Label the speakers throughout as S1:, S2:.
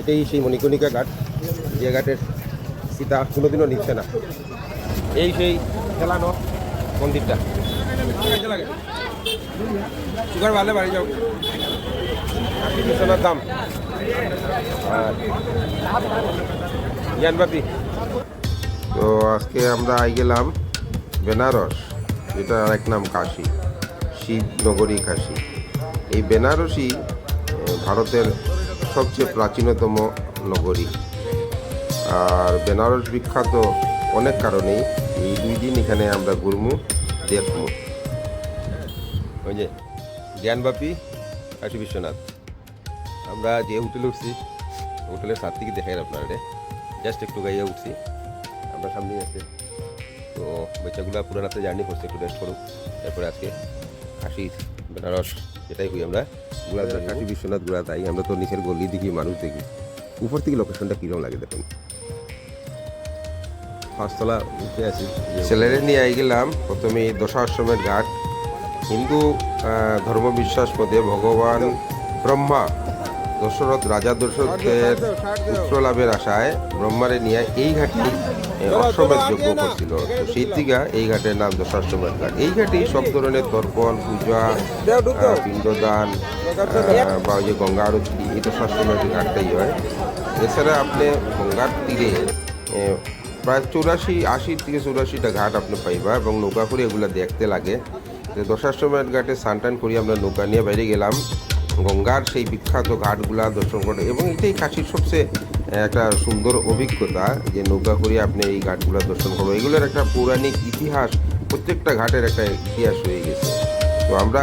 S1: এটাই সেই মণিকণিকা ঘাট, যে ঘাটের সীতা কোনোদিনও নিচ্ছে না। এই সেই খেলানো মন্দিরটা। সুগার ভালো বাড়ি যাও। সোনার দাম। জ্ঞানবাপি তো আজকে আমরা আই গেলাম বেনারস, যেটা এক নাম কাশি শিব নগরী কাশী। এই বেনারসই ভারতের সবচেয়ে প্রাচীনতম নগরী। আর বেনারস বিখ্যাত অনেক কারণেই এই দুই দিন এখানে আমরা ঘুরমু, দেখমু। ওই যে জ্ঞানবাপী কাশী বিশ্বনাথ। আমরা যে হোটেলে উঠছি, হোটেলের সাত থেকে দেখাই আপনারা। জাস্ট একটু গাইয়া উঠছি। আমরা সামনেই আছে। তো বাচ্চাগুলা পুরো রাতে জার্নি করছে, একটু রেস্ট করুক। তারপরে আজকে কাশি বেনারস, যেটাই হই আমরা। আমরা তো নিচের গলি দেখি মানুষ দেখি। উপর থেকে লোকেশনটা কীরকম লাগে দেখুন। পাঁচতলা উঠে আছি। ছেলেরে নিয়ে আই গেলাম প্রথমে দশা আশ্রমের ঘাট। হিন্দু আহ, ধর্মবিশ্বাস মধ্যে ভগবান ব্রহ্মা দশরথ রাজা দশরথের পুত্র লাভের আশায় ব্রহ্মারে নিয়ে এই ঘাটে যজ্ঞ করছিল। তো সেই থেকে এই ঘাটের নাম দশাশ্বমেধ ঘাট। এই ঘাটেই সব ধরনের তর্পণ পূজা পিণ্ডদান বা ওই যে গঙ্গা আরতি এই তো দশাশ্বমেধ ঘাটটাই হয়। এছাড়া আপনি গঙ্গার তীরে প্রায় চৌরাশি আশি থেকে চৌরাশিটা ঘাট আপনি পাইবা এবং নৌকা করে এগুলো দেখতে লাগে। দশাশ্বমেধ ঘাটে সানটান করি আমরা নৌকা নিয়ে বাইরে গেলাম। গঙ্গার সেই বিখ্যাত ঘাটগুলা দর্শন করে। এবং এটাই কাশির সবচেয়ে একটা সুন্দর অভিজ্ঞতা যে নৌকা করে আপনি এই ঘাটগুলা দর্শন করব এগুলোর একটা পৌরাণিক ইতিহাস প্রত্যেকটা ঘাটের একটা ইতিহাস হয়ে গেছে। তো আমরা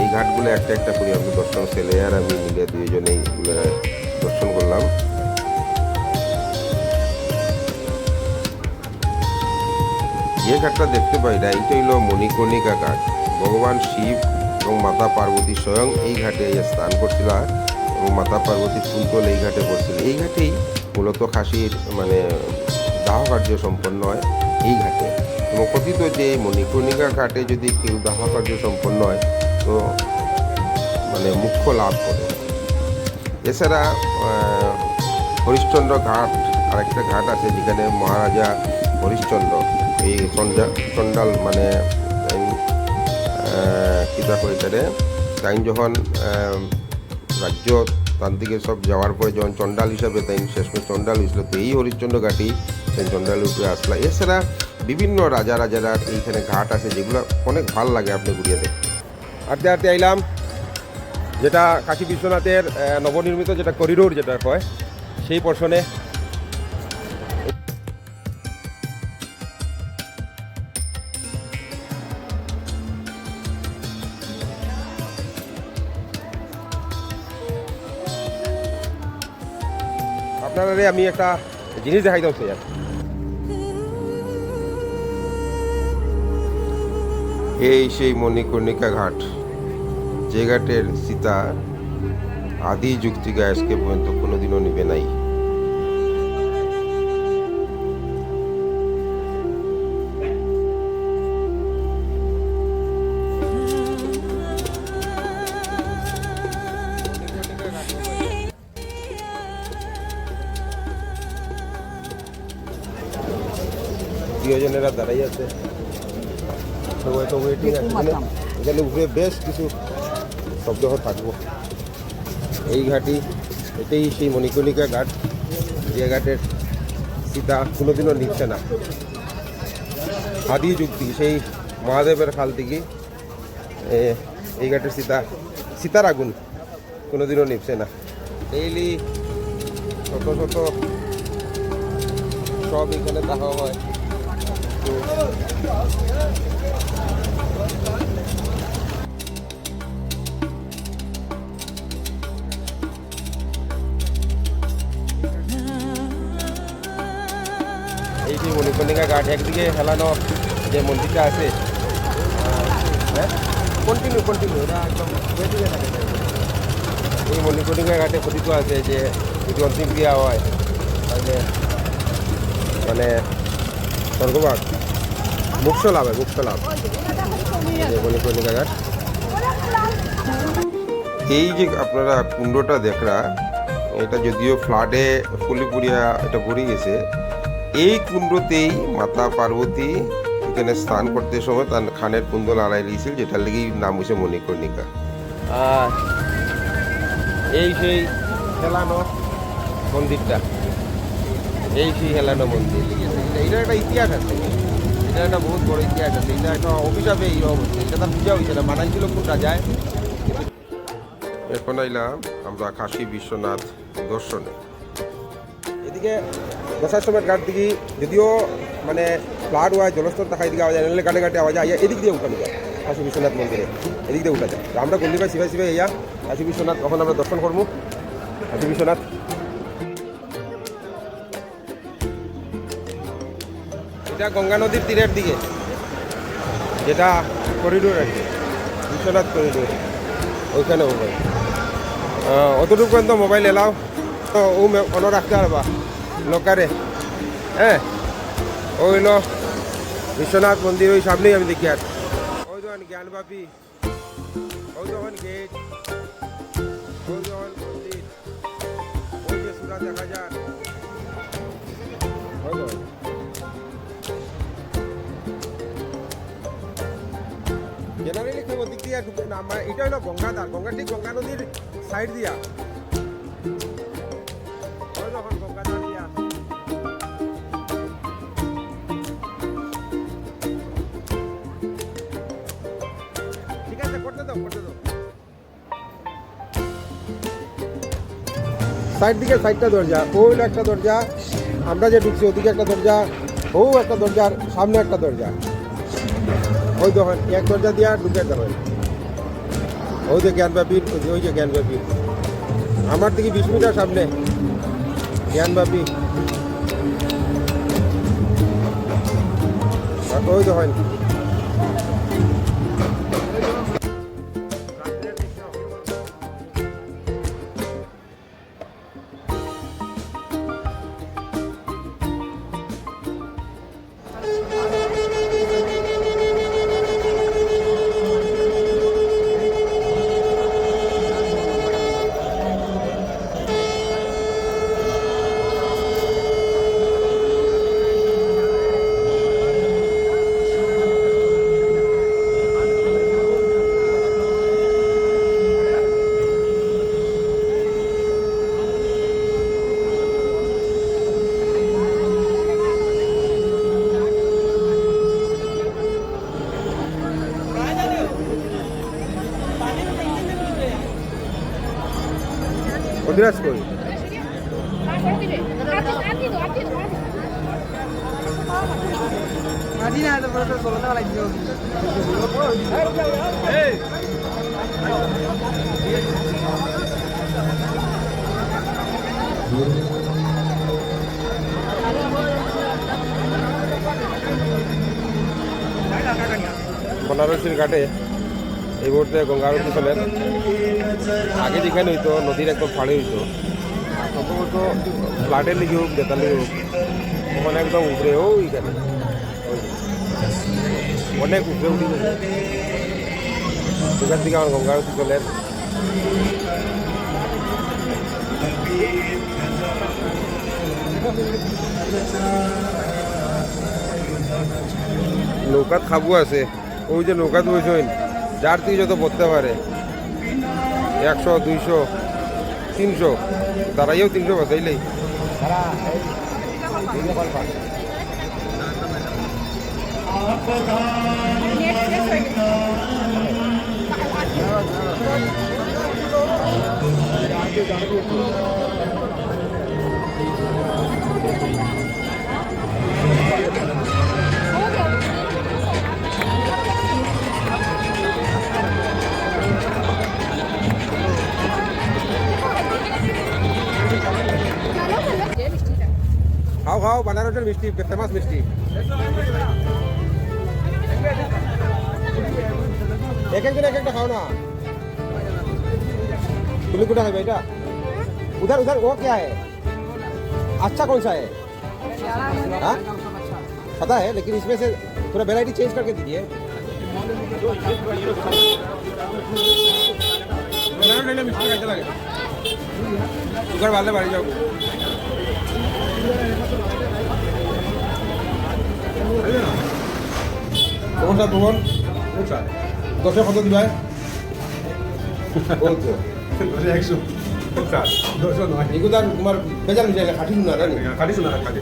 S1: এই ঘাটগুলো একটা একটা করে আমরা দর্শন ছেলে আর আমি মিলে দুইজনেই এগুলো দর্শন করলাম। যে ঘাটটা দেখতে পাই না এইটা হইল মণিকর্ণিকা ঘাট। ভগবান শিব এবং মাতা পার্বতী স্বয়ং এই ঘাটে স্নান করছিল এবং মাতা পার্বতী ফুলকল এই ঘাটে পড়ছিল এই ঘাটেই মূলত খাসির মানে দাহ কার্য সম্পন্ন হয় এই ঘাটে। এবং কথিত যে মণিকর্ণিকা ঘাটে যদি কেউ দাহ কার্য সম্পন্ন হয়, তো মানে মুখ্য লাভ করে। এছাড়া হরিশ্চন্দ্র ঘাট, আরেকটা ঘাট আছে যেখানে মহারাজা হরিশ্চন্দ্র, এই চণ্ডা চণ্ডাল মানে কিতা করে তাই যখন রাজ্য তান্ত্রিকের সব যাওয়ার পরে যখন চণ্ডাল হিসাবে তাই শেষমেশ চণ্ডাল হয়েছিল তো এই হরিশ্চন্দ্র ঘাটি সেই চণ্ডাল উপরে আসলা। এছাড়া বিভিন্ন রাজা রাজারা এইখানে ঘাট আছে, যেগুলো অনেক ভালো লাগে আপনি ঘুরিয়ে দেখতে। আটতে আটতে আইলাম, যেটা কাশী বিশ্বনাথের নবনির্মিত যেটা করিডোর যেটা হয় সেই পোর্শনে আপনারা আমি একটা জিনিস দেখাই দাও স্যার এই সেই মণিকর্ণিকা ঘাট, যে ঘাটের সীতা আদি যুক্তিকা আজকে পর্যন্ত কোনোদিনও নিবে নাই। প্রিয়জনেরা দাঁড়াই আছে। সবাই তো ওয়েটিং আছে এখানে উপরে বেশ কিছু শব্দ থাকব। এই ঘাটি এটাই সেই মণিকর্ণিকা ঘাট। যে ঘাটের সীতা কোনোদিনও নিচ্ছে না। আদি যুক্তি সেই মহাদেবের খাল থেকে এই ঘাটের সীতা সীতার আগুন কোনোদিনও নিচ্ছে না। ডেইলি শত শত সব এখানে দেখা হয়। এই যে মণিকর্ণিকা ঘাট একদিকে হেলানো যে মন্দিরটা আছে কন্টিনিউ কন্টিনিউ এটা একদম এই মণিকর্ণিকা ঘাটে কথিত আছে যে যদি অন্তিম ক্রিয়া হয়, তাহলে মানে লাভ হয় লাভ। এই যে আপনারা কুণ্ডটা দেখরা,
S2: এটা যদিও ফ্লাডে ফুলি পুরিয়া এটা ভরে গেছে, এই কুণ্ডতেই মাতা পার্বতী এখানে স্নান করতে সময় তার খানের কুণ্ডল আড়াই দিয়েছিল, যেটার লেগেই নাম হয়েছে মণিকর্ণিকা।
S1: এই সেই খেলানো মন্দিরটা। এই সেই হেলানো মন্দির? এটা একটা ইতিহাস আছে। এটা একটা বহুত বড় ইতিহাস আছে। এটা একটা অভিশাপে এই অবস্থা। এটা তার পূজা হয়েছে না মানাইছিল কোন রাজায়
S2: এখন আইলাম আমরা কাশী বিশ্বনাথ দর্শনে।
S1: এদিকে দশাশ্রমের ঘাট দিকে যদিও মানে ফ্লাড হয় জলস্তর থাকা এদিকে আওয়াজ যায় ঘাটে ঘাটে আওয়াজ যায় এদিক দিয়ে উঠানো যায় কাশী বিশ্বনাথ মন্দিরে। এদিক দিয়ে উঠা যায়। তো আমরা গল্লিবাই শিবাই শিবাই ইয়া কাশী বিশ্বনাথ তখন আমরা দর্শন করব? কাশী বিশ্বনাথ। এটা গঙ্গা নদীর তীরের দিকে। যেটা করিডোর আর কি বিশ্বনাথ করিডোর ওইখানে মোবাইল অতটুকু পর্যন্ত মোবাইল এলাও তো ও মনে রাখতে পারবা লোকারে হ্যাঁ? ও বিশ্বনাথ মন্দির, ওই সামনেই আমি দেখি আর। ওই যখন জ্ঞানবাপী ওই যখন গেট ওই যখন মন্দির। ওই যে সুরা দেখা যায়। জেনারেলি কেউ ওদিক দিয়ে আমার এটা হলো গঙ্গাধার গঙ্গা ঠিক গঙ্গা নদীর সাইড দিয়া। গঙ্গাধার দিয়া। ঠিক আছে, করতে দাও করতে দাও। সাইড দিকে সাইডটা দরজা, ও হইল একটা দরজা, আমরা যে ঢুকছি ওদিকে একটা দরজা, ও একটা দরজার সামনে একটা দরজা। ওই দেখেন, এক দরজা দিয়া ঢুকে যাবেন। ওই যে জ্ঞানব্যাপীর ওই যে জ্ঞানব্যাপী আমার দিকে বিশ মিটার সামনে জ্ঞানব্যাপী আর ওই দেখেন অধিরাজ কই বনারসির ঘাটে এই মুহূর্তে গঙ্গা আরতি চলে আগে যেখানে হইতো, নদীর একদম ফাড়ে হইতো সম্ভবত ফ্লাডের লিগে হোক, জেতার লিগে হোক, ওখানে একদম উপরে ও এইখানে অনেক উপরে উঠে সেখান থেকে আমার গঙ্গা আরতি চলে নৌকাত খাব আছে। ওই যে নৌকাত বসেন যার থেকে যত পড়তে পারে একশো দুইশো তিনশো দাঁড়াইও তিনশো বাঁচাইলেই খাও খাও বানারসের মিষ্টি ফেমাস মিষ্টি এক একজন এক একটা খাও না तुमने कुछ है बेटा उधर उधर वो क्या है अच्छा कौन सा है हाँ? पता है लेकिन इसमें से थोड़ा वेराइटी चेंज करके दीजिए मिष्टी कैसा लगे সুগার বাড়লে তোমার দশে কত দিবাই বলছো
S3: একশো। দশ নয়।
S1: এগুলো তোমার বেজার মিশাইলে খাটি না জানি
S3: খাটিছো না খাটি